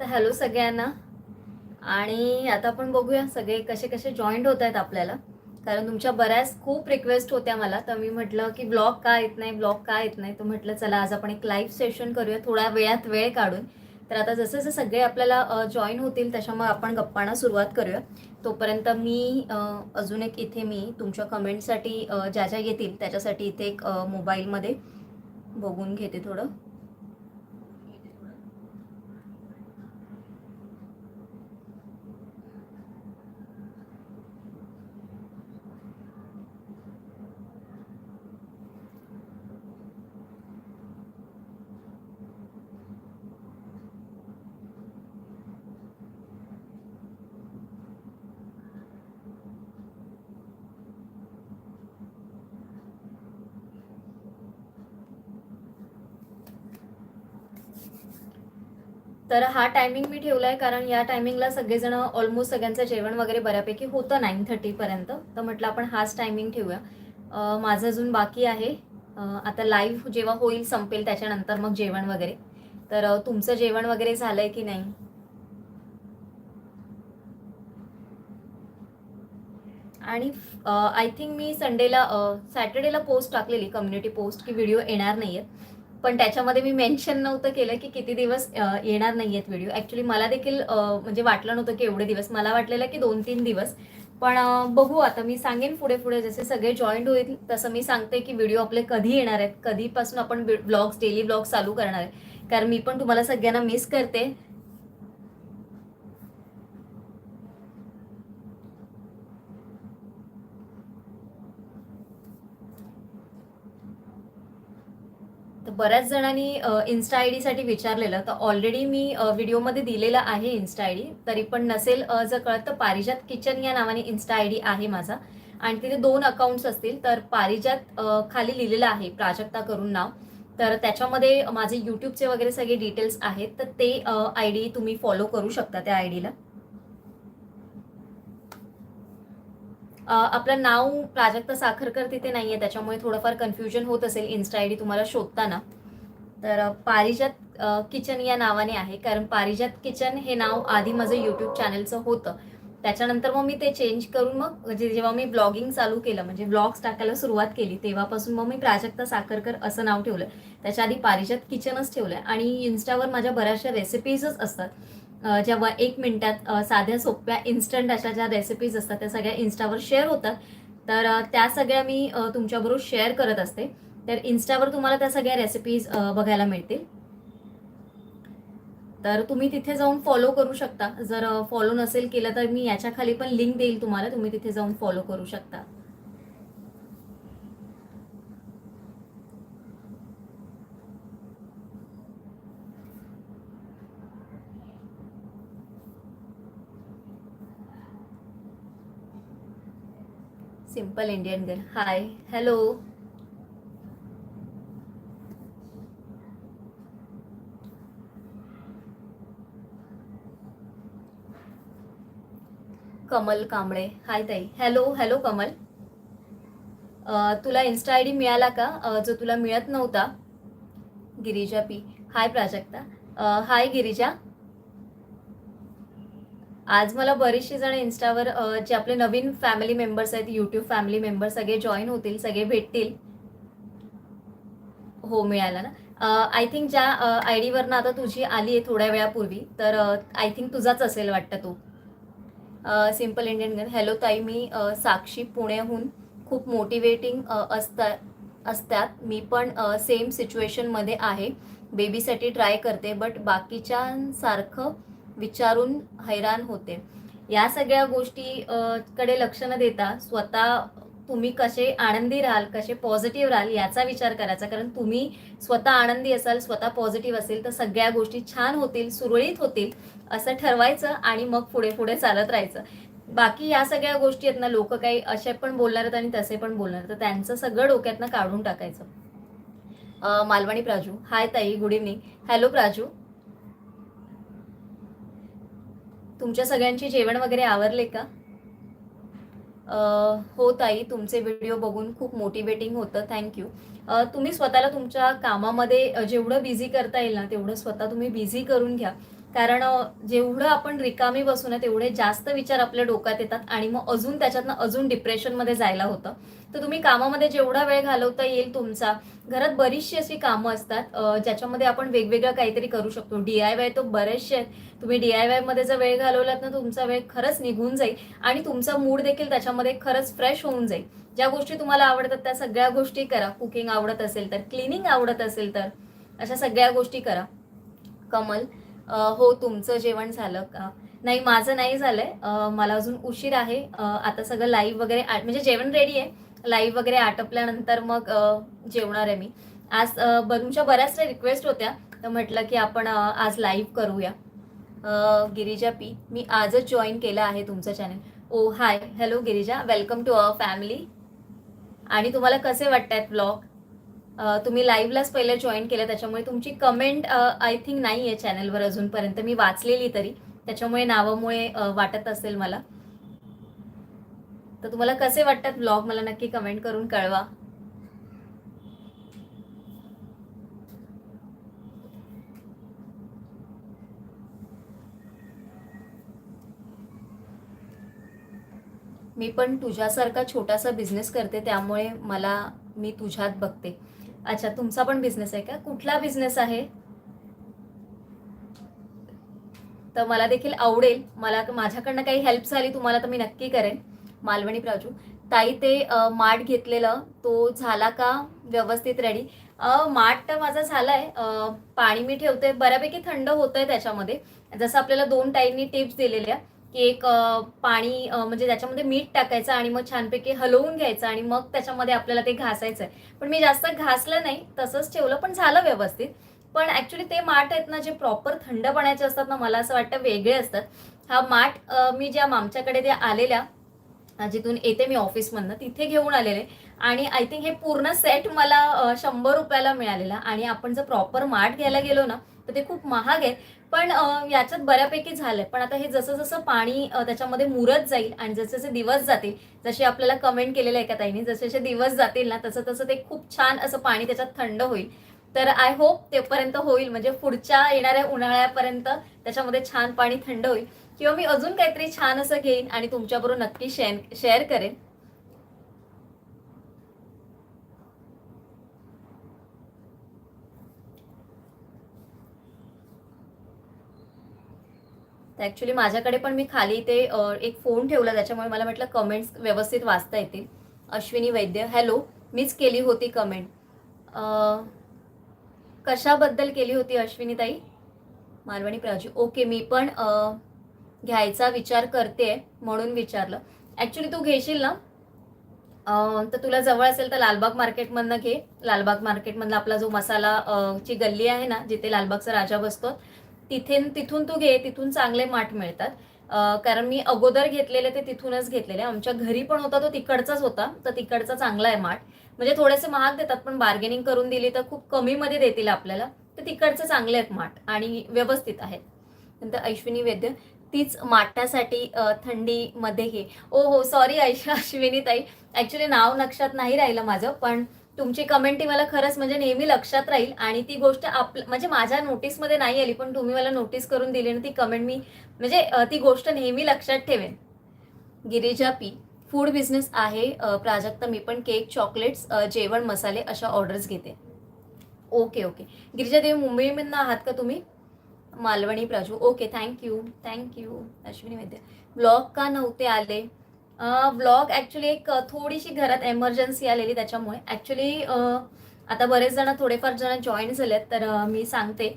तर हॅलो सगळ्यांना. आणि आता आपण बघूया सगळे कसे कसे जॉईंट होत आहेत आपल्याला. कारण तुमच्या बऱ्याच खूप रिक्वेस्ट होत्या मला. तर मी म्हटलं की ब्लॉग का येत नाही ब्लॉग का येत नाही? तर म्हटलं चला आज आपण एक लाईव्ह सेशन करूया थोड्या वेळात वेळ काढून. तर आता जसे जसे सगळे आपल्याला जॉईन होतील त्याच्यामुळे आपण गप्पांना सुरुवात करूया. तोपर्यंत मी अजून एक इथे मी तुमच्या कमेंटसाठी ज्या ज्या येतील त्याच्यासाठी इथे एक मोबाईलमध्ये बघून घेते थोडं. तर हा टायमिंग मी ठेवला आहे कारण या टायमिंगला सगळेजण ऑलमोस्ट सगळ्यांचं जेवण वगैरे बऱ्यापैकी होतं नाईन थर्टीपर्यंत तर म्हटलं आपण हाच टायमिंग ठेवूया. माझं अजून बाकी आहे. आता लाईव्ह जेव्हा होईल संपेल त्याच्यानंतर मग जेवण वगैरे. तर तुमचं जेवण वगैरे झालंय की नाही? आणि आय थिंक मी संडेला सॅटर्डेला पोस्ट टाकलेली कम्युनिटी पोस्ट की व्हिडिओ येणार नाही आहेत पण त्याच्यामध्ये मी मेन्शन नव्हतं केलं की किती दिवस येणार नाही आहेत व्हिडिओ ॲक्च्युली मला देखील म्हणजे वाटलं नव्हतं की एवढे दिवस. मला वाटलेलं की दोन तीन दिवस. पण बघू आता मी सांगेन पुढे पुढे जसे सगळे जॉईंट होईल तसं मी सांगते की व्हिडिओ आपले कधी येणार आहेत. कधीपासून आपण ब्लॉग्स डेली ब्लॉग्स चालू करणार आहे कारण मी पण तुम्हाला सगळ्यांना मिस करते तर बऱ्याच जणांनी इन्स्टा आय डीसाठी विचारलेलं तर ऑलरेडी मी व्हिडिओमध्ये दिलेला आहे इन्स्टा आय डी तरी पण नसेल जर कळत तर पारिजात किचन या नावाने इन्स्टा आय डी आहे माझा. आणि तिथे दोन अकाउंट्स असतील तर पारिजात खाली लिहिलेलं आहे प्राजक्ता करून नाव. तर त्याच्यामध्ये माझे यूट्यूबचे वगैरे सगळे डिटेल्स आहेत तर ते आय डी तुम्ही फॉलो करू शकता त्या आय डीला आपलं नाव प्राजक्ता साखरकर तिथे नाही आहे त्याच्यामुळे थोडंफार कन्फ्युजन होत असेल इन्स्टा आय डी तुम्हाला शोधताना. तर पारिजात किचन या नावाने आहे कारण पारिजात किचन हे नाव आधी माझं यूट्यूब चॅनलचं होतं. त्याच्यानंतर मग मी ते चेंज करून मग म्हणजे जेव्हा मी ब्लॉगिंग चालू केलं म्हणजे ब्लॉग्स टाकायला सुरुवात केली तेव्हापासून मग मी प्राजक्ता साखरकर असं नाव ठेवलं. त्याच्या आधी पारिजात किचनच ठेवलं आणि इन्स्टावर माझ्या बऱ्याचशा रेसिपीजच असतात. जेव्हा एक मिनिटात साध्या सोप्या इन्स्टंट अशा ज्या रेसिपीज असतात त्या सगळ्या इन्स्टावर शेअर होतात. तर त्या सगळ्या मी तुमच्याबरोबर शेअर करत असते. तर इन्स्टावर तुम्हाला त्या सगळ्या रेसिपीज बघायला मिळतील. तर तुम्ही तिथे जाऊन फॉलो करू शकता. जर फॉलो नसेल केलं तर मी याच्या खाली पण लिंक देईल तुम्हाला. तुम्ही तिथे जाऊन फॉलो करू शकता. Simple Indian girl hi hello Kamal Kamble. Hi ताई. Hello hello Kamal. तुला इन्स्टा आय डी मिळाला का? जो तुला मिळत नव्हता Girija P hi Prajakta. Hi Girija. आज मला बरीचशी जण इन्स्टावर जे आपले नवीन फॅमिली मेंबर्स आहेत यूट्यूब फॅमिली मेंबर्स सगळे जॉईन होतील सगळे भेटतील. हो मिळाला ना? आय थिंक ज्या आय डीवरनं आता तुझी आली आहे थोड्या वेळापूर्वी तर आय थिंक तुझाच असेल वाटतं तो. सिंपल इंडियन गन हॅलो ताई मी साक्षी पुण्याहून खूप मोटिवेटिंग असतात असतात. मी पण सेम सिच्युएशनमध्ये आहे. बेबीसाठी ट्राय करते बट बाकीच्यांसारखं विचारून हैराण होते. या सगळ्या गोष्टी कडे लक्ष न देता स्वतः तुम्ही कसे आनंदी राहाल कसे पॉझिटिव्ह राहाल याचा विचार करायचा. कारण तुम्ही स्वतः आनंदी असाल स्वतः पॉझिटिव्ह असेल तर सगळ्या गोष्टी छान होतील सुरळीत होतील असं ठरवायचं आणि मग पुढे पुढे चालत राहायचं. बाकी या सगळ्या गोष्टी आहेत ना लोक काही असे पण बोलणार आहेत आणि तसे पण बोलणार आहेत. तर त्यांचं सगळं डोक्यातनं काढून टाकायचं. मालवणी प्राजू. हाय ताई गुड इव्हनिंग हॅलो प्राजू. तुमच्या सगळ्यांची जेवण वगैरे आवरले का? हो ताई तुमचे व्हिडिओ बघून खूप मोटिवेटिंग होतं. थँक्यू तुम्ही स्वतःला तुमच्या कामामध्ये जेवढं बिझी करता येईल ना तेवढं स्वतः तुम्ही बिझी करून घ्या. कारण जेवढं आपण रिकामी बसून आहे तेवढे जास्त विचार आपल्या डोक्यात येतात आणि मग अजून त्याच्यातनं अजून डिप्रेशनमध्ये जायला होतं. तर तुम्ही कामामध्ये जेवढा वेळ घालवता येईल तुमचा घरात बरीचशी अशी कामं असतात ज्याच्यामध्ये आपण वेगवेगळं काहीतरी करू शकतो. डी आय वाय तो बरेचसे आहेत. तुम्ही डी आय वायमध्ये जर वेळ घालवलात ना तुमचा वेळ खरंच निघून जाईल आणि तुमचा मूड देखील त्याच्यामध्ये खरंच फ्रेश होऊन जाईल. ज्या गोष्टी तुम्हाला आवडतात त्या सगळ्या गोष्टी करा. कुकिंग आवडत असेल तर क्लिनिंग आवडत असेल तर अशा सगळ्या गोष्टी करा. कमल हो तुमचं जेवण झालं का? नाही माझं नाही झालंय. मला अजून उशीर आहे. आता सगळं लाईव्ह वगैरे म्हणजे जेवण रेडी आहे. लाईव्ह वगैरे आटपल्यानंतर मग जेवणार आहे मी. आज तुमच्या बऱ्याचशा रिक्वेस्ट होत्या. तर म्हटलं की आपण आज लाईव्ह करूया. गिरिजा पी मी आजच जॉईन केलं आहे तुमचं channel oh hi hello Girija. Welcome to our family आणि तुम्हाला कसे वाटतात ब्लॉग तुम्ही लाईव्हलाच पहिले जॉईन केलं त्याच्यामुळे तुमची कमेंट आय थिंक नाही आहे चॅनलवर अजूनपर्यंत. मी वाचलेली तरी. त्याच्यामुळे नावामुळे वाटत असेल मला. तर तुम्हाला कसे वाटतात ब्लॉग मला नक्की कमेंट करून कळवा. मी पण तुझ्यासारखा छोटासा बिझनेस करते त्यामुळे मला मी तुझ्यात बघते. अच्छा तुमचा पण बिझनेस आहे का? कुठला बिझनेस आहे? तर मला देखील आवडेल. मला माझ्याकडनं काही हेल्प झाली तुम्हाला तर मी नक्की करेन. मालवणी प्राजू. ताई ते माठ घेतलेलं तो झाला का व्यवस्थित रेडी माठ तर माझा झालाय. पाणी मी ठेवते बऱ्यापैकी थंड होतंय त्याच्यामध्ये. जसं आपल्याला दोन ताईंनी टिप्स दिलेल्या. की एक पाणी म्हणजे त्याच्यामध्ये मीठ टाकायचं आणि मग छानपैकी हलवून घ्यायचं आणि मग त्याच्यामध्ये आपल्याला ते घासायचं आहे पण मी जास्त घासलं नाही तसंच ठेवलं पण झालं व्यवस्थित. पण ऍक्च्युली ते माठ आहेत ना जे प्रॉपर थंड पाण्याचे असतात ना मला असं वाटतं वेगळे असतात. हा माठ मी ज्या आमच्याकडे त्या आलेल्या जिथून येते मी ऑफिसमधनं तिथे घेऊन आलेले. आणि आय थिंक हे पूर्ण सेट मला शंभर रुपयाला मिळालेला. आणि आपण जर प्रॉपर माठ घ्यायला गेलो ना तर ते खूप महाग आहे पण याच्यात बऱ्यापैकी झालंय. पण आता हे जसं जसं पाणी त्याच्यामध्ये मुरत जाईल आणि जसे जसे दिवस जातील जसे आपल्याला कमेंट केलेलं आहे का ताईने जसे जसे दिवस जातील ना तसं तसं ते खूप छान असं पाणी त्याच्यात थंड होईल. तर आय होप तेपर्यंत होईल. म्हणजे पुढच्या येणाऱ्या उन्हाळ्यापर्यंत त्याच्यामध्ये छान पाणी थंड होईल. किंवा मी अजून काहीतरी छान असं घेईन आणि तुमच्याबरोबर नक्की शेअर शेअर करेन. तर ॲक्च्युली माझ्याकडे पण मी खाली ते एक फोन ठेवला त्याच्यामुळे मला म्हटलं कमेंट्स व्यवस्थित वाचता येतील. अश्विनी वैद्य हॅलो मीच केली होती कमेंट कशाबद्दल केली होती अश्विनी ताई? मालवणी प्राची. ओके मी पण घ्यायचा विचार करते म्हणून विचारलं. ॲक्च्युली तू घेशील ना? तर तुला जवळ असेल तर लालबाग मार्केटमधनं घे. लालबाग मार्केटमधला आपला जो मसाला ची गल्ली आहे ना जिथे लालबागचा राजा बसतो तिथे तिथून तू घे तिथून चांगले माठ मिळतात. कारण मी अगोदर घेतलेले ते तिथूनच घेतलेले. आमच्या घरी पण होता तो तिकडचाच होता. तर तिकडचा चांगला आहे माठ. म्हणजे थोडेसे महाग देतात पण बार्गेनिंग करून दिली तर खूप कमीमध्ये देतील आपल्याला. तर तिकडचे चांगले आहेत माठ आणि व्यवस्थित आहेत. नंतर अश्विनी वैद्य तीच माठासाठी थंडीमध्ये घे ओ हो सॉरी ऐश अश्विनी ताई. ॲक्च्युली नाव लक्षात नाही राहिलं माझं पण तुमची कमेंट ती मला खरंच म्हणजे नेहमी लक्षात राहील आणि ती गोष्ट आप म्हणजे माझ्या नोटीसमध्ये नाही आली पण तुम्ही मला नोटीस करून दिली आणि ती कमेंट मी म्हणजे ती गोष्ट नेहमी लक्षात ठेवेन. गिरिजा पी फूड बिझनेस आहे प्राजक्ता मी पण केक चॉकलेट्स जेवण मसाले अशा ऑर्डर्स घेते. ओके ओके गिरिजा देवी मुंबईमधनं आहात का तुम्ही? Malvani Praju. Okay thank you thank you Ashwini Vaidya. Blog का नव्हते आले? ब्लॉग ॲक्च्युली एक थोडीशी घरात एमर्जन्सी आलेली त्याच्यामुळे. ॲक्च्युली आता बरेच जण थोडेफार जण जॉईन झालेत तर मी सांगते.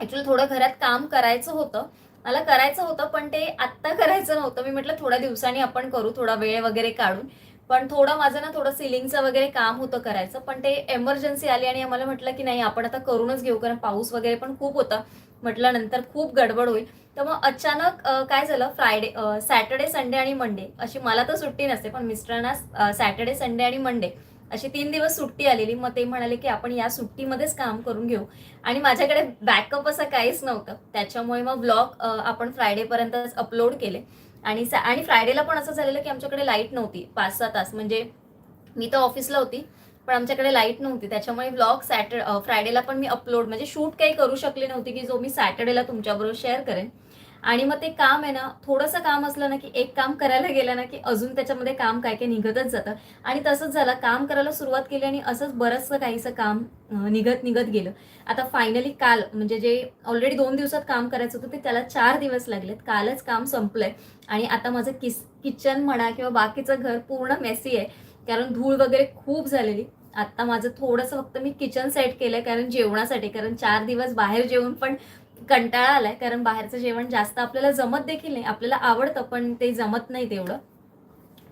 ॲक्च्युली थोडं घरात काम करायचं होतं. मला करायचं होतं पण ते आत्ता करायचं नव्हतं. मी म्हटलं थोड्या दिवसांनी आपण करू थोडा वेळ वगैरे काढून. पण थोडं माझं ना थोडं सिलिंगचं वगैरे काम होतं करायचं. पण ते एमर्जन्सी आली आणि आम्हाला म्हटलं की नाही आपण आता करूनच घेऊ कारण पाऊस वगैरे पण खूप होता. म्हटल्यानंतर खूप गडबड होईल. तर मग अचानक काय झालं? फ्रायडे सॅटर्डे संडे आणि मंडे अशी मला तर सुट्टी नसते पण मिस्टरांना सॅटर्डे संडे आणि मंडे अशी तीन दिवस सुट्टी आलेली. मग ते म्हणाले की आपण या सुट्टीमध्येच काम करून घेऊ. आणि माझ्याकडे बॅकअप असं काहीच नव्हतं. त्याच्यामुळे मग ब्लॉग आपण फ्रायडेपर्यंतच अपलोड केले. आणि आणि फ्रायडेला पण असं झालेलं की आमच्याकडे लाइट नव्हती. पाच सहा तास. म्हणजे मी तर ऑफिसला होती. पण आमच्याकडे लाइट नव्हती. त्याच्यामुळे ब्लॉग सॅटर फ्रायडेला पण मी अपलोड म्हणजे शूट काही करू शकले नव्हती की जो मी सॅटर्डेला तुमच्याबरोबर शेअर करेन. आणि मग ते काम आहे ना थोडंसं काम असलं ना की एक काम करायला गेलं ना की अजून त्याच्यामध्ये काम काय काय निघतच जातं. आणि तसंच झालं काम करायला सुरुवात केली आणि असंच बरंचसं काहीसं काम निघत निघत गेलं. आता फायनली काल म्हणजे जे ऑलरेडी दोन दिवसात काम करायचं होतं ते त्याला चार दिवस लागलेत. कालच काम संपलंय. आणि आता माझं किस किचन म्हणा किंवा बाकीचं घर पूर्ण मेसी आहे. कारण धूळ वगैरे खूप झालेली. आत्ता माझं थोडंसं फक्त मी किचन सेट केलंय कारण जेवणासाठी कारण चार दिवस बाहेर जेवून पण कंटाळा आलाय कारण बाहेरचं जेवण जास्त आपल्याला जमत देखील नाही आपल्याला आवडतं पण ते जमत नाही तेवढं.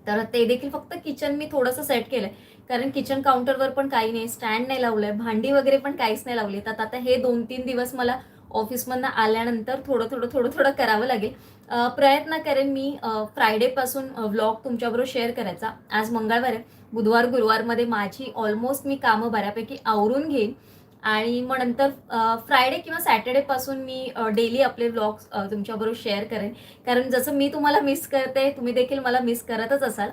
तर ते देखील फक्त किचन मी थोडंसं सेट केलंय. कारण किचन काउंटरवर पण काही नाही स्टँड नाही लावलंय भांडी वगैरे पण काहीच नाही लावली. तर आता हे दोन तीन दिवस मला ऑफिसमधनं आल्यानंतर थोडं थोडं थोडं थोडं करावं लागेल. प्रयत्न करेन मी फ्रायडेपासून व्लॉग तुमच्याबरोबर शेअर करायचा. आज मंगळवार आहे. बुधवार गुरुवारमध्ये माझी ऑलमोस्ट मी कामं बऱ्यापैकी आवरून घेईन. आणि मग नंतर फ्रायडे किंवा सॅटर्डेपासून मी डेली आपले व्लॉग्स तुमच्याबरोबर शेअर करेन. कारण जसं मी तुम्हाला मिस करते तुम्ही देखील मला मिस करतच असाल.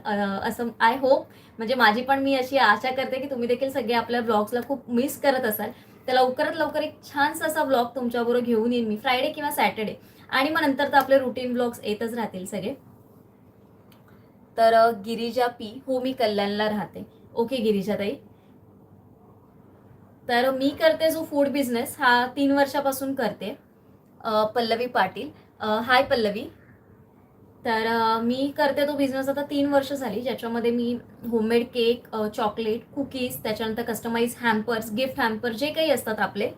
असं आय होप म्हणजे माझी पण मी अशी आशा करते की तुम्ही देखील सगळे आपल्या ब्लॉग्सला खूप मिस करत असाल. तर लवकरात लवकर एक छानसा असा ब्लॉग तुमच्याबरोबर घेऊन येईन मी फ्रायडे किंवा सॅटर्डे आणि मग नंतर तर आपले रुटीन ब्लॉग्स येतच राहतील सगळे. तर गिरिजा पी हो मी कल्याणला राहते. ओके गिरिजा ताई तर मी करते जो फूड बिझनेस हा तीन वर्षापासून करते पल्लवी पाटील. हाय पल्लवी. तर मी करते तो बिझनेस आता तीन वर्ष झाली. ज्याच्यामध्ये मी होममेड केक चॉकलेट कुकीज त्याच्यानंतर कस्टमाइज हॅम्पर्स गिफ्ट हॅम्पर जे काही असतात आपले.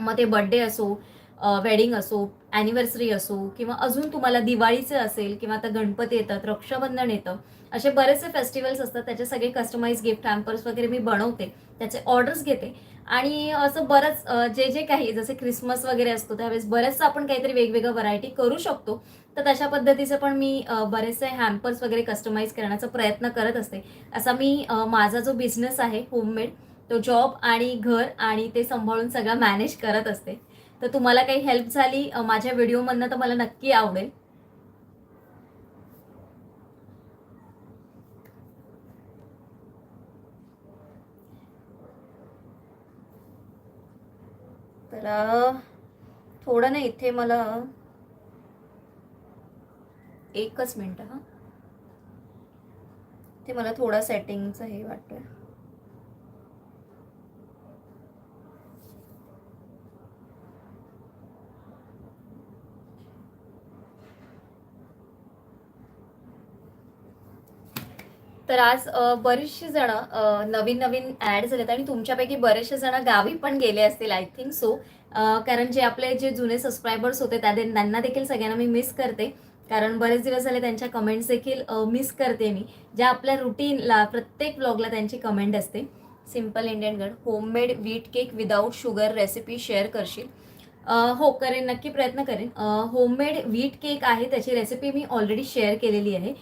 मग ते बड्डे असो वेडिंग असो ॲनिव्हर्सरी असो किंवा अजून तुम्हाला दिवाळीचं असेल किंवा आता गणपती येतात रक्षाबंधन येतं असे बरेचसे फेस्टिवल्स असतात त्याचे सगळे कस्टमाइज गिफ्ट हॅम्पर्स वगैरे मी बनवते त्याचे ऑर्डर्स घेते. आणि असं बरंच जे जे काही जसे क्रिसमस वगैरे असतो त्यावेळेस बरेचसं आपण काहीतरी वेगवेगळं व्हरायटी करू शकतो. तर तशा पद्धतीचं पण मी बरेचसे हॅम्पर्स वगैरे कस्टमाइज करण्याचा प्रयत्न करत असते. असा मी माझा जो बिझनेस आहे होममेड तो जॉब आणि घर आणि ते सांभाळून सगळं मॅनेज करत असते. तर तुम्हाला काही हेल्प झाली माझ्या व्हिडिओमधनं तर मला नक्की आवडेल. तर थोडं ना इथे मला एकच मिनटं हां. ते मला थोडा सेटिंगचं हे वाटतं तर आज बरेचसे जण नवीन नवीन ॲड झालेत आणि तुमच्यापैकी बरेचसे जण गावी पण गेले असतील आय थिंक सो. कारण जे आपले जे जुने सबस्क्रायबर्स होते त्या त्यांना देखील सगळ्यांना मी मिस करते. कारण बरेच दिवस झाले त्यांच्या कमेंट्स देखील मिस करते मी. ज्या आपल्या रुटीनला प्रत्येक ब्लॉगला त्यांची कमेंट असते. Simple Indian girl homemade wheat cake without sugar recipe share करशील. हो करेन नक्की प्रयत्न करेन. होममेड व्हीट केक आहे त्याची रेसिपी मी ऑलरेडी शेअर केलेली आहे.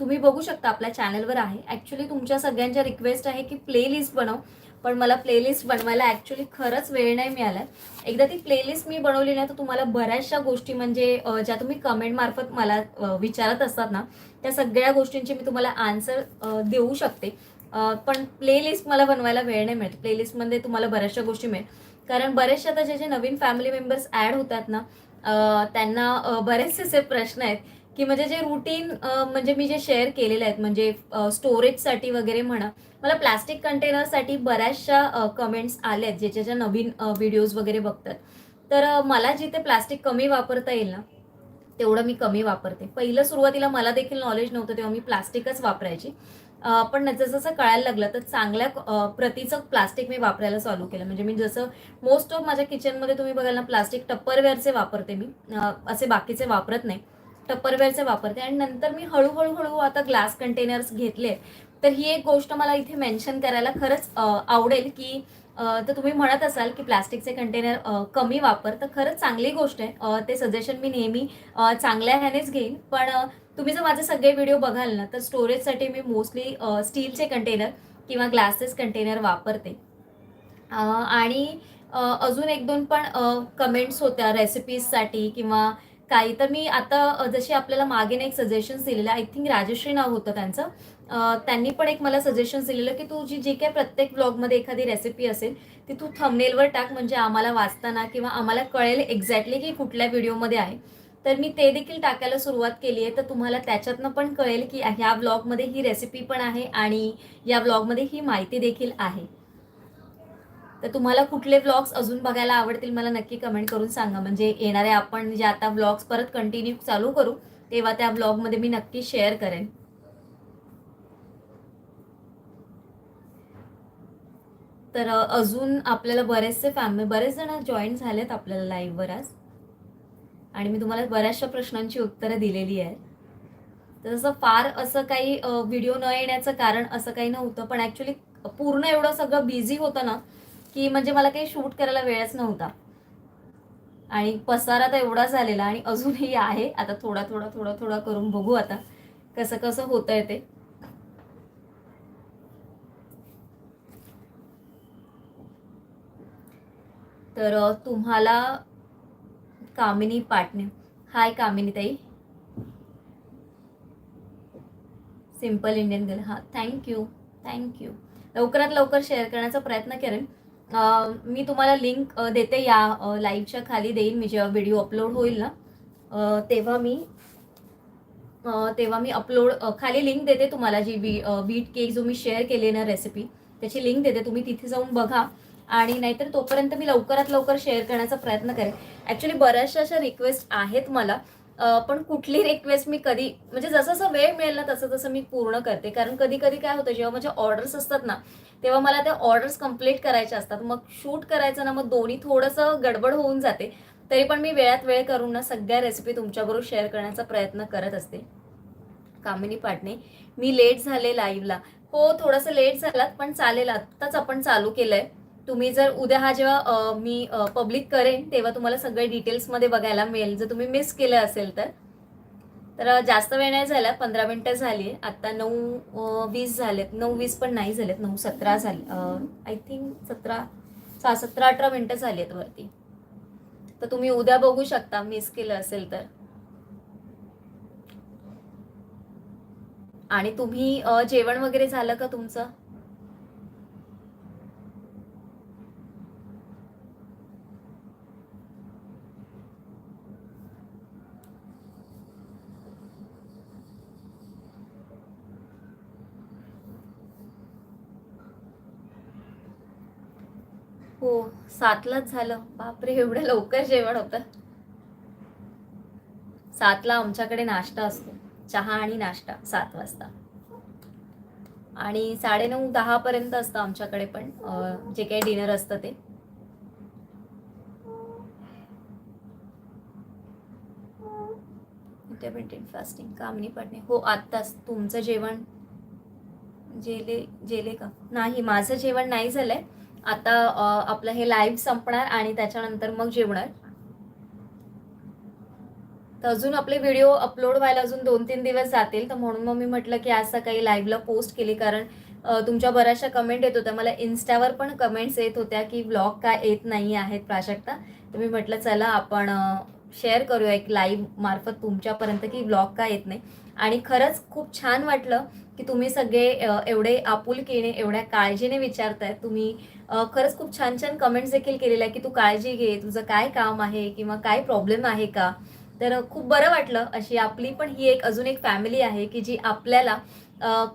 तुम्ही बघू शकता आपल्या चॅनलवर आहे. ॲक्च्युली तुमच्या सगळ्यांच्या रिक्वेस्ट आहे की प्लेलिस्ट बनव. पण मला प्लेलिस्ट बनवायला ॲक्च्युली खरंच वेळ नाही मिळाला एकदा ती प्लेलिस्ट मी बनवली ना तर तुम्हाला बऱ्याचशा गोष्टी म्हणजे ज्या तुम्ही कमेंटमार्फत मला विचारत असतात ना त्या सगळ्या गोष्टींची मी तुम्हाला आन्सर देऊ शकते. पण प्लेलिस्ट मला बनवायला वेळ नाही मिळत. प्लेलिस्टमध्ये तुम्हाला बऱ्याचशा गोष्टी मिळेल. कारण बरेचसे आता जे जे नवीन फॅमिली मेंबर्स ॲड होतात ना त्यांना बरेचसे असे प्रश्न आहेत. की म्हणजे जे रुटीन म्हणजे मी जे शेअर केलेले आहेत म्हणजे स्टोरेजसाठी वगैरे म्हणा मला प्लास्टिक कंटेनरसाठी बऱ्याचशा कमेंट्स आल्या आहेत ज्याच्या ज्या नवीन व्हिडिओज वगैरे बघतात. तर मला जिथे प्लास्टिक कमी वापरता येईल ना तेवढं मी कमी वापरते. पहिलं सुरुवातीला मला देखील नॉलेज नव्हतं तेव्हा मी प्लास्टिकच वापरायची. पण जसं जसं कळायला लागलं तर चांगल्या प्रतीचं प्लास्टिक मी वापरायला चालू केलं. म्हणजे मी जसं मोस्ट ऑफ माझ्या किचनमध्ये तुम्ही बघाल ना प्लास्टिक टप्परवेअरचे वापरते मी. असे बाकीचे वापरत नाही. टप्परवेअरचे वापरते आणि नंतर मी हळूहळू हळू आता ग्लास कंटेनर्स घेतले. तर ही एक गोष्ट मला इथे मेन्शन करायला खरंच आवडेल की तर तुम्ही म्हणत असाल की प्लास्टिकचे कंटेनर कमी वापर तर खरंच चांगली गोष्ट आहे. ते सजेशन मी नेहमी चांगल्या ह्यानेच घेईन. पण तुम्ही जर माझे सगळे व्हिडिओ बघाल ना तर स्टोरेजसाठी मी मोस्टली स्टीलचे कंटेनर किंवा ग्लासेस कंटेनर वापरते. आणि अजून एक दोन पण कमेंट्स होत्या रेसिपीजसाठी किंवा काही. तर मी आता जशी आपल्याला मागे एक सजेशन्स दिलेलं आय थिंक राजश्री नाव होतं त्यांचं त्यांनी पण एक मला सजेशन्स दिलेलं की तू जी जी काय प्रत्येक ब्लॉगमध्ये एखादी रेसिपी असेल ती तू थंबनेलवर टाक म्हणजे आम्हाला वाचताना किंवा आम्हाला कळेल एक्झॅक्टली की कुठल्या व्हिडिओमध्ये आहे. तर मी ते देखील टाकायला सुरुवात केली आहे. तर तुम्हाला त्याच्यातनं पण कळेल की ह्या ब्लॉगमध्ये ही रेसिपी पण आहे आणि या ब्लॉगमध्ये ही माहिती देखील आहे. तर तुम्हाला कुठले व्लॉग्स अजून बघायला आवडतील मला नक्की कमेंट करून सांगा. म्हणजे येणारे आपण जे आता व्लॉग्स परत कंटिन्यू चालू करू तेव्हा त्या ब्लॉगमध्ये मी नक्की शेअर करेन. तर अजून आपल्याला बरेचसे फॅमिली बरेच जण जॉईन झालेत आपल्याला लाईव्हवर आज. आणि मी तुम्हाला बऱ्याचशा प्रश्नांची उत्तरं दिलेली आहेत. तर तसं फार असं काही व्हिडिओ न येण्याचं कारण असं काही नव्हतं. पण ॲक्च्युली पूर्ण एवढं सगळं बिझी होतं ना की म्हणजे मला काही शूट करायला वेळच नव्हता. आणि पसारा तर एवढा झालेला आणि अजूनही आहे. आता थोडा थोडा थोडा थोडा करून बघू आता कसं कसं होत आहे ते. तर तुम्हाला कामिनी पाटणे. हाय कामिनी ताई. Simple Indian girl. हां थँक्यू थँक्यू लवकरात लवकर शेअर करण्याचा प्रयत्न करेन. मी तुम्हाला लिंक देते या लाईव्हच्या खाली देईन मी जेव्हा व्हिडिओ अपलोड होईल ना तेव्हा मी तेव्हा मी अपलोड खाली लिंक देते तुम्हाला जी वी वीट केक जो मी शेअर केली ना रेसिपी त्याची लिंक देते तुम्ही तिथे जाऊन बघा. आणि नाहीतर तोपर्यंत मी लवकरात लवकर शेअर करण्याचा प्रयत्न करेन. ॲक्च्युली बऱ्याचशा अशा रिक्वेस्ट आहेत मला. पण कुठली रिक्वेस्ट मी कधी म्हणजे जसं जसं वेळ मिळेल ना तसं तसं मी पूर्ण करते. कारण कधी कधी काय होतं जेव्हा माझ्या ऑर्डर्स असतात ना तेव्हा मला त्या ऑर्डर्स कंप्लीट करायच्या असतात. मग शूट करायचं ना मग दोन्ही थोडंसं गडबड होऊन जाते. तरी पण मी वेळात वेळ करून ना सगळ्या रेसिपी तुमच्याबरोबर शेअर करण्याचा प्रयत्न करत असते. कामिनी पाटणे मी लेट झाले लाईव्हला हो थोडंसं लेट झालात पण चालेल. आत्ताच आपण चालू केलं आहे तुम्ही जर उद्या हा जेव्हा मी पब्लिक करेन तेव्हा तुम्हाला सगळे डिटेल्समध्ये बघायला मिळेल. जर तुम्ही मिस केलं असेल तर. तर जास्त वेळ नाही झाला. पंधरा मिनटं झाली. आहे आत्ता नऊ वीस झालेत. नऊ वीस पण नाही झालेत. नऊ सतरा झाले आय थिंक सतरा सहा सतरा अठरा मिनटं झाली आहेत वरती. तर तुम्ही उद्या बघू शकता मिस केलं असेल तर. आणि तुम्ही जेवण वगैरे झालं का तुमचं? हो सातलाच झालं. बापरे एवढं लवकर जेवण होतं. सातला आमच्याकडे नाश्ता असतो. चहा आणि नाश्ता सात वाजता. आणि साडेनऊ नऊ दहापर्यंत असतं आमच्याकडे पण. जे काही डिनर असतं ते. इंटरमिटेंट फास्टिंग काम नाही पडणे. हो आत्ताच. तुमचं जेवण? जेले जेले का? नाही माझं जेवण नाही झालंय. आता आपलं हे लाईव्ह संपणार आणि त्याच्यानंतर मग जेवणार. तर अजून आपले व्हिडिओ अपलोड व्हायला अजून दोन तीन दिवस जातील. तर म्हणून मग मी म्हटलं की आज सकाळी लाईव्हला पोस्ट केली. कारण तुमच्या बऱ्याचशा कमेंट येत होत्या. मला इन्स्टावर पण कमेंट्स येत होत्या की ब्लॉग काय येत नाही आहेत प्राजक्ता. तर मी म्हटलं चला आपण शेअर करूया एक लाईव्ह मार्फत तुमच्यापर्यंत की ब्लॉग काय येत नाही. आणि खरंच खूप छान वाटलं. की तुम्ही सगळे एवढे आपुलकीने एवढ्या काळजीने विचारताय. तुम्ही खरंच खूप छान छान कमेंट्स देखील केलेल्या आहे की तू काळजी घे तुझं काय काम आहे किंवा काय प्रॉब्लेम आहे का? तर खूप बरं वाटलं अशी आपली पण ही एक अजून एक फॅमिली आहे की जी आपल्याला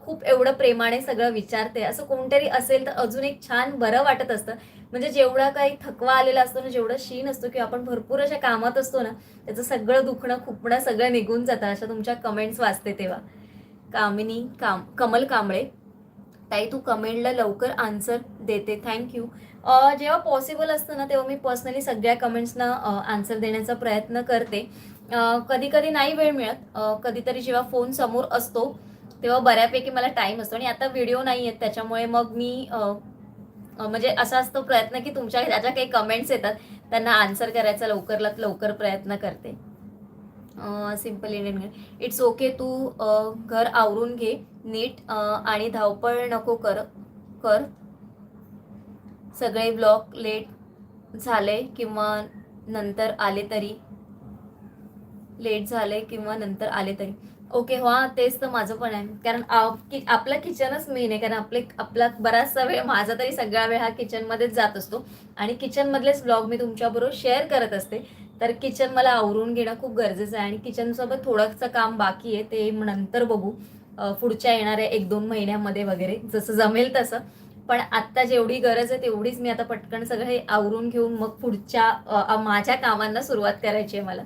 खूप एवढं प्रेमाने सगळं विचारते. असं कोणतरी असेल तर अजून एक छान बरं वाटत असतं. म्हणजे जेवढा काही थकवा आलेला असतो ना जेवढं शीन असतो किंवा आपण भरपूर अशा कामात असतो ना त्याचं सगळं दुखणं खुपणं सगळं निघून जातं अशा तुमच्या कमेंट्स वाचते तेव्हा. कामिनी काम कमल कांबळे. ताई तू कमेंटला लवकर आन्सर देते. थँक्यू जेव्हा पॉसिबल असतं ना तेव्हा मी पर्सनली सगळ्या कमेंट्सना आन्सर देण्याचा प्रयत्न करते. कधी कधी नाही वेळ मिळत. कधीतरी जेव्हा फोन समोर असतो तेव्हा बऱ्यापैकी मला टाईम असतो. आणि आता व्हिडिओ नाही आहेत त्याच्यामुळे मग मी म्हणजे असा असतो प्रयत्न की तुमच्या ज्या काही कमेंट्स येतात त्यांना आन्सर करायचा लवकरात लवकर प्रयत्न करते. सिंपल इंडियन इट्स ओके तू घर आवरून घे नीट आणि धावपळ नको कर कर. सगळे ब्लॉक लेट झाले किंवा नंतर आले तरी. लेट झाले किंवा नंतर आले तरी. ओके हा तेच तर माझं पण आहे. कारण आपलं किचनच मेन आहे. कारण आपले आपला बराचसा वेळ माझा तरी सगळा वेळ हा किचनमध्येच जात असतो. आणि किचनमधलेच ब्लॉग मी तुमच्याबरोबर शेअर करत असते. तर किचन मला आवरून घेणं खूप गरजेचं आहे. आणि किचनसोबत थोडंसं काम बाकी आहे ते नंतर बघू. पुढच्या येणाऱ्या एक दोन महिन्यामध्ये वगैरे जसं जमेल तसं. पण आत्ता जेवढी गरज आहे तेवढीच मी आता पटकन सगळं हे आवरून घेऊन मग पुढच्या माझ्या कामांना सुरुवात करायची आहे मला.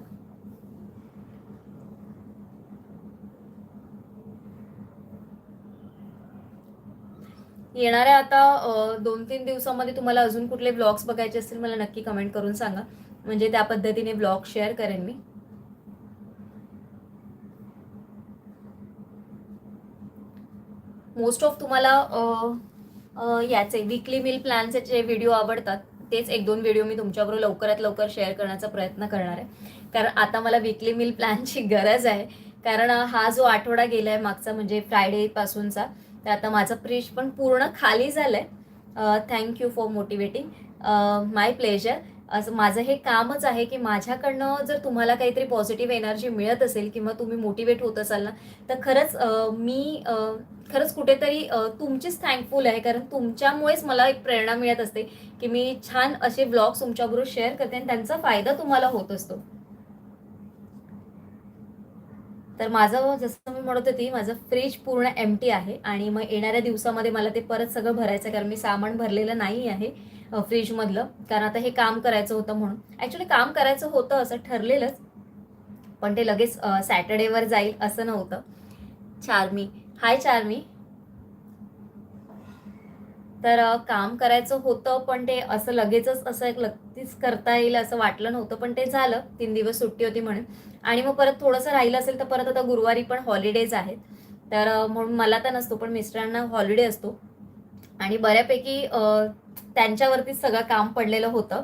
येणाऱ्या आता दोन तीन दिवसामध्ये तुम्हाला अजून कुठले ब्लॉग्स बघायचे असतील मला नक्की कमेंट करून सांगा. म्हणजे त्या पद्धतीने ब्लॉग शेअर करेन मी. मोस्ट ऑफ तुम्हाला याचे विकली मिल प्लॅनचे जे व्हिडिओ आवडतात तेच एक दोन व्हिडिओ मी तुमच्याबरोबर लवकरात लवकर शेअर करण्याचा प्रयत्न करणार आहे. कारण आता मला विकली मिल प्लॅनची गरज आहे. कारण हा जो आठवडा गेला आहे मागचा म्हणजे फ्रायडे पासूनचा तर आता माझं फ्रीज पण पूर्ण खाली झालं आहे thank you for motivating my pleasure असं माझं हे कामच आहे की माझ्याकडनं जर तुम्हाला काहीतरी पॉझिटिव्ह एनर्जी मिळत असेल किंवा तुम्ही मोटिवेट होत असाल ना तर खरंच मी खरंच कुठेतरी तुमचीच थँकफुल आहे. कारण तुमच्यामुळेच मला एक प्रेरणा मिळत असते की मी छान असे ब्लॉग्स तुमच्याबरोबर शेअर करते आणि त्यांचा फायदा तुम्हाला होत असतो. तर माझं जसं मी म्हणत होती माझं फ्रीज पूर्ण एमटी आहे आणि मग येणाऱ्या दिवसामध्ये मला ते परत सगळं भरायचं आहे. कारण मी सामान भरलेलं नाही आहे. फ्रीजमधलं. कारण आता हे काम करायचं होतं म्हणून. ॲक्च्युली काम करायचं होतं असं ठरलेलंच. पण ते लगेच सॅटर्डेवर जाईल असं नव्हतं. चार्मी. हाय चार्मी. तर काम करायचं होतं पण ते असं लगेचच असं एक लगतीच करता येईल असं वाटलं नव्हतं. पण ते झालं. तीन दिवस सुट्टी होती म्हणून. आणि मग परत थोडंसं राहिलं असेल तर परत आता गुरुवारी पण हॉलिडेज आहेत. तर म्हणून मला तर नसतो पण मिस्टरांना हॉलिडे असतो. आणि बऱ्यापैकी त्यांच्यावरती सगळं काम पडलेलं होतं.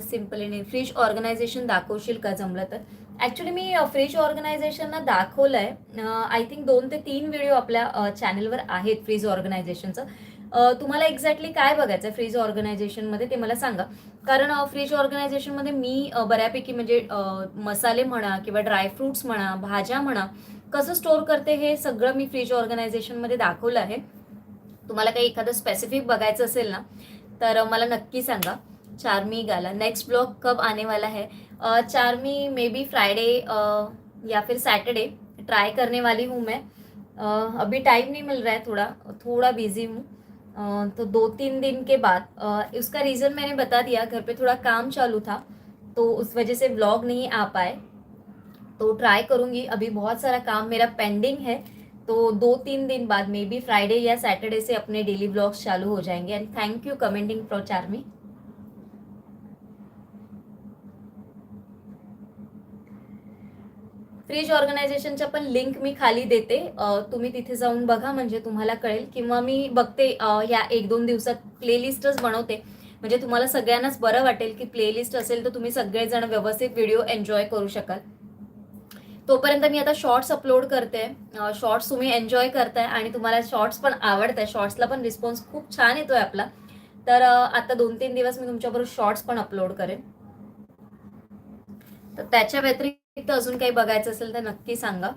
सिम्पली फ्रीज ऑर्गनायझेशन दाखवशील का जमलं तर? ॲक्च्युली मी फ्रीज ऑर्गनायझेशनना दाखवलं आहे आय थिंक दोन ते तीन व्हिडिओ आपल्या चॅनलवर आहेत फ्रीज ऑर्गनायझेशनचं तुम्हाला एक्झॅक्टली काय बघायचं आहे फ्रीज ऑर्गनायझेशनमध्ये ते मला सांगा. कारण फ्रीज ऑर्गनायझेशनमध्ये मी बऱ्यापैकी म्हणजे मसाले म्हणा किंवा ड्रायफ्रुट्स म्हणा भाज्या म्हणा कसं स्टोअर करते हे सगळं मी फ्रीज ऑर्गनायझेशनमध्ये दाखवलं आहे. तुम्हाला काही एखादं स्पेसिफिक बघायचं असेल ना तर मला नक्की सांगा. चार्मी गाला. नेक्स्ट ब्लॉग कब आने वाला है? अ, चार्मी मे बी फ्राइडे या फिर सैटरडे ट्राई करने वाली हूँ मैं. अ, अभी टाइम नहीं मिल रहा है थोड़ा थोड़ा बिज़ी हूँ. अ, तो दो तीन दिन के बाद अ, उसका रीज़न मैंने बता दिया घर पे थोड़ा काम चालू था तो उस वजह से ब्लॉग नहीं आ पाए. तो ट्राई करूँगी. अभी बहुत सारा काम मेरा पेंडिंग है तो दो तीन दिन बाद मे बी फ्राइडे या सैटरडे से अपने डेली ब्लॉग्स चालू हो जाएंगे। And thank you commenting for Charmi fridge ऑर्गनायझेशनच्या पण लिंक मी खाली देते. तुम्ही तिथे जाऊन बघा म्हणजे तुम्हाला कळेल. किंवा मी बघते या एक दोन दिवसात प्लेलिस्टच बनवते. म्हणजे तुम्हाला सगळ्यांनाच बरं वाटेल की प्लेलिस्ट असेल तर तुम्ही सगळेजण व्यवस्थित व्हिडिओ एन्जॉय करू शकाल. तोपर्यंत मी आता शॉर्ट्स अपलोड करते. शॉर्ट्स तुम्ही एन्जॉय करताय आणि तुम्हाला शॉर्ट्स पण आवडत आहे शॉर्ट्सला पण रिस्पॉन्स खूप छान येतोय आपला. तर आता दोन तीन दिवस मी तुमच्याबरोबर शॉर्ट्स पण अपलोड करेन. तर त्याच्या व्यतिरिक्त अजून काही बघायचं असेल तर नक्की सांगा.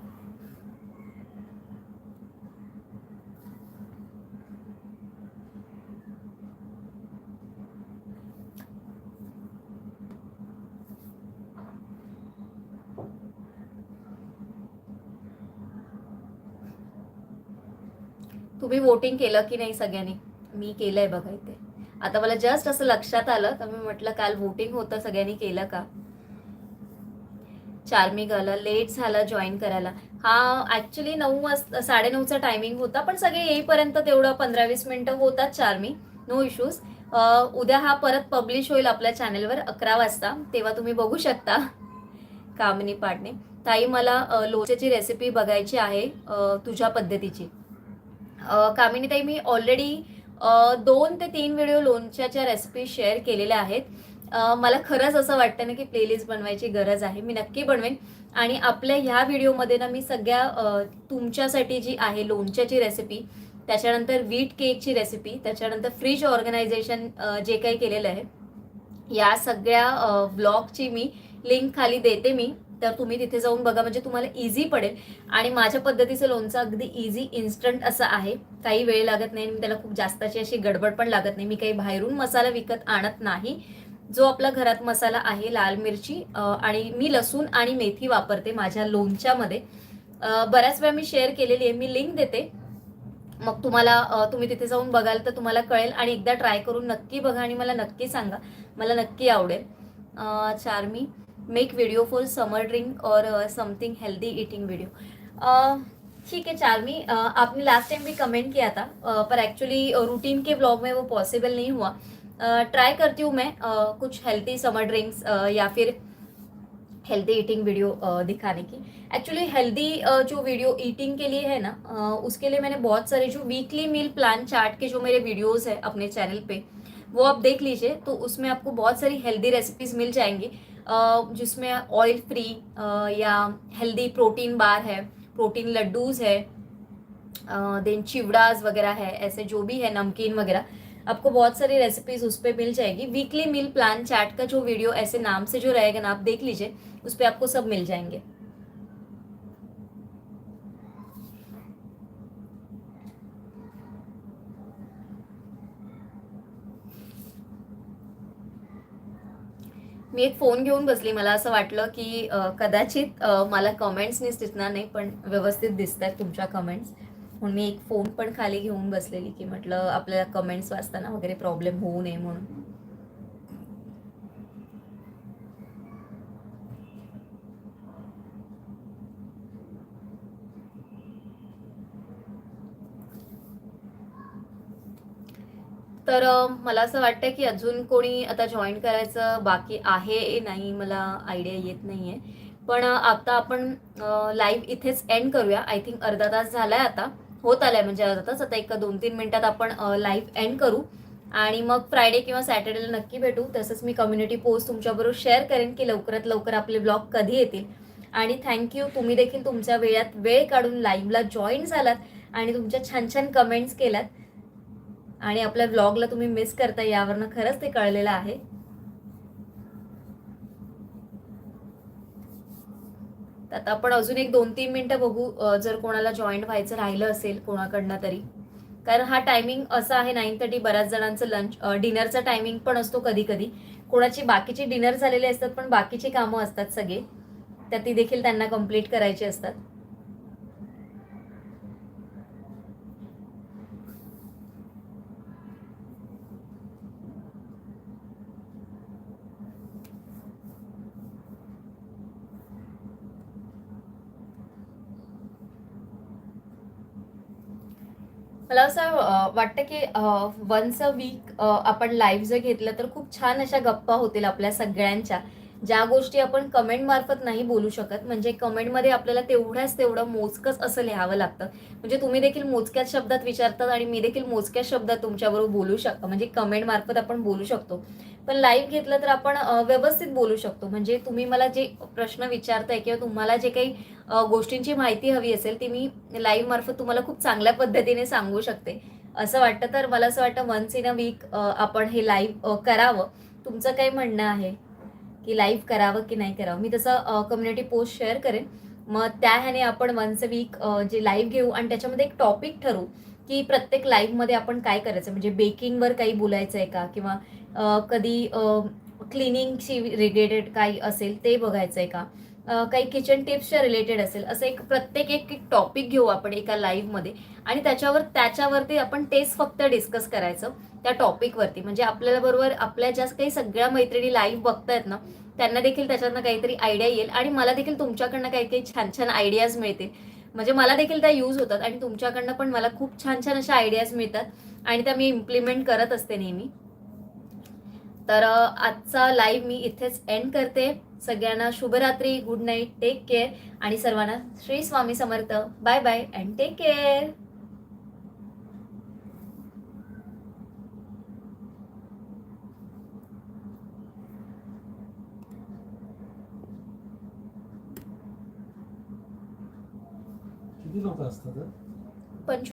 तुम्ही वोटिंग केलं की नाही सगळ्यांनी? मी केलंय बघा इथे. आता मला जस्ट असं लक्षात आलं तर मी म्हटलं काल वोटिंग होतं सगळ्यांनी केलं का? चार्मी गाला लेट झाला जॉईन करायला. हा ऍक्च्युली नऊ वाजता साडेनऊचा टायमिंग होता पण सगळे येईपर्यंत तेवढं पंधरा वीस मिनटं होतात चार्मी नो इश्यूज उद्या हा परत पब्लिश होईल आपल्या चॅनेलवर अकरा वाजता. तेव्हा तुम्ही बघू शकता. कामनी पाडणे. ताई मला लोचेची रेसिपी बघायची आहे तुझ्या पद्धतीची. कामिनीताई मी ऑलरेडी दोन ते तीन व्हिडिओ लोणच्याच्या रेसिपी शेअर केलेल्या आहेत. मला खरंच असं वाटतं ना की प्लेलिस्ट बनवायची गरज आहे. मी नक्की बनवेन. आणि आपल्या ह्या व्हिडिओमध्ये ना मी सगळ्या तुमच्यासाठी जी आहे लोणच्याची रेसिपी त्याच्यानंतर व्हीट केकची रेसिपी त्याच्यानंतर फ्रीज ऑर्गनायझेशन जे काही केलेलं आहे या सगळ्या ब्लॉगची मी लिंक खाली देते मी. तर तुम्ही तिथे जाऊन बघा म्हणजे तुम्हाला इझी पडेल. आणि माझ्या पद्धतीचं लोणचं अगदी इझी इन्स्टंट असं आहे. काही वेळ लागत नाही आणि त्याला खूप जास्ताची अशी गडबड पण लागत नाही. मी काही बाहेरून मसाला विकत आणत नाही. जो आपला घरात मसाला आहे लाल मिरची आणि मी लसूण आणि मेथी वापरते माझ्या लोणच्यामध्ये. बऱ्याच वेळा मी शेअर केलेली आहे मी लिंक देते. मग तुम्हाला तुम्ही तिथे जाऊन बघाल तर तुम्हाला कळेल. आणि एकदा ट्राय करून नक्की बघा आणि मला नक्की सांगा. मला नक्की आवडेल. Charmi. Make video for summer drink और समथिंग हेल्दी ईटिंग वीडियो ठीक है चार्मी अ, आपने लास्ट टाइम भी कमेंट किया था अ, पर एक्चुअली रूटीन के ब्लॉग में वो पॉसिबल नहीं हुआ. ट्राई करती हूँ मैं कुछ हेल्दी समर ड्रिंक्स या फिर हेल्दी ईटिंग वीडियो दिखाने की. एक्चुअली हेल्दी जो वीडियो ईटिंग के लिए है ना उसके लिए मैंने बहुत सारे जो वीकली मील प्लान चार्ट के जो मेरे वीडियोस है अपने चैनल पे वो आप देख लीजिए तो उसमें आपको बहुत सारी हेल्दी रेसिपीज़ मिल जाएँगी. जिसमें ऑयल फ्री या हेल्दी प्रोटीन बार है प्रोटीन लड्डूज है देन चिवड़ाज वगैरह है, ऐसे जो भी है, नमकीन वगैरह, आपको बहुत सारी रेसिपीज़ उस पर मिल जाएगी। वीकली मील प्लान चैट का जो वीडियो ऐसे नाम से जो रहेगा ना, आप देख लीजिए, उस पर आपको सब मिल जाएँगे। मी एक फोन घेऊन बसली. मला असं वाटलं की कदाचित मला कमेंट्सनीच दिसणार नाही पण व्यवस्थित दिसत आहेत तुमच्या कमेंट्स म्हणून मी एक फोन पण खाली घेऊन बसलेली की म्हटलं आपल्याला कमेंट्स वाचताना वगैरे प्रॉब्लेम होऊ नये म्हणून. तर मला असं वाटतं की अजून कोणी आता जॉईन करायचं बाकी आहे नाही मला आयडिया येत नाही आहे पण आता आपण लाईव्ह इथेच एंड करूया. आय थिंक अर्धा तास झालाय आता. होत आलाय म्हणजे अर्धा तास. आता एक दोन तीन मिनिटात आपण लाईव्ह एंड करू. आणि मग फ्रायडे किंवा सॅटर्डेला नक्की भेटू. तसंच मी कम्युनिटी पोस्ट तुमच्याबरोबर शेअर करेन की लवकरात लवकर आपले ब्लॉग कधी येतील. आणि थँक्यू तुम्ही देखील तुमच्या वेळात वेळ काढून लाईव्हला जॉईन झालात आणि तुमच्या छान छान कमेंट्स केल्यात आणि आपल्या ब्लॉगला तुम्ही मिस करता यावरनं खरंच ते कळलेलं आहे. तर आता आपण अजून एक दोन तीन मिनिटं बघू जर कोणाला जॉईंट व्हायचं राहिलं असेल कोणाकडनं तरी. कारण हा टायमिंग असा आहे नाईन थर्टी बऱ्याच जणांचं लंच डिनरचा टायमिंग पण असतो कधी कधी कोणाची बाकीचे डिनर झालेले असतात पण बाकीची कामं असतात सगळे. त्या ती देखील त्यांना कंप्लीट करायची असतात. मला असं वाटतं की वन्स अ वीक आपण लाईव्ह जर घेतलं तर खूप छान अशा गप्पा होतील आपल्या सगळ्यांच्या. ज्या गोष्टी आपण कमेंट मार्फत नाही बोलू शकत. म्हणजे कमेंटमध्ये आपल्याला तेवढ्याच तेवढं मोजकंच असं लिहावं लागतं. म्हणजे तुम्ही देखील मोजक्याच शब्दात विचारतात आणि मी देखील मोजक्याच शब्दात तुमच्याबरोबर बोलू शकतो. म्हणजे कमेंट मार्फत आपण बोलू शकतो. पण लाईव्ह घेतलं तर आपण व्यवस्थित बोलू शकतो. म्हणजे तुम्ही मला जे प्रश्न विचारताय किंवा तुम्हाला जे काही गोष्टींची माहिती हवी असेल ती मी लाईव्ह मार्फत तुम्हाला खूप चांगल्या पद्धतीने सांगू शकते. असं वाटतं तर मला असं वाटतं वन्स इन अ वीक आपण हे लाईव्ह करावं. तुमचं काय म्हणणं आहे? की लाईव्ह करावं की नाही करावं? मी तसं कम्युनिटी पोस्ट शेअर करेन. मग त्या ह्याने आपण वन्स अ वीक जे लाईव्ह घेऊ आणि त्याच्यामध्ये एक टॉपिक ठरवू की प्रत्येक लाईव्हमध्ये आपण काय करायचं? म्हणजे बेकिंगवर काही बोलायचं आहे का? किंवा कधी क्लिनिंगशी रिलेटेड काही असेल ते बघायचं आहे का? काही किचन टिप्सच्या रिलेटेड असेल असं एक प्रत्येक एक एक टॉपिक घेऊ आपण एका लाईव्हमध्ये आणि त्याच्यावर त्याच्यावरती आपण तेच फक्त डिस्कस करायचं त्या टॉपिकवरती म्हणजे आपल्याला बरोबर आपल्या ज्या काही सगळ्या मैत्रिणी लाईव्ह बघतायत ना त्यांना देखील त्याच्यातनं काहीतरी आयडिया येईल. आणि मला देखील तुमच्याकडनं काही काही छान छान आयडियाज मिळतील. म्हणजे मला देखील त्या यूज होतात आणि तुमच्याकडनं पण मला खूप छान छान अशा आयडियाज मिळतात. आणि त्या मी इम्प्लिमेंट करत असते नेहमी. तर आजचा लाईव्ह मी इथेच एंड करते. सगळ्यांना शुभरात्री गुड नाईट टेक केअर आणि सर्वांना Shri Swami Samarth. Bye bye and take care किती लोक असतात? पंच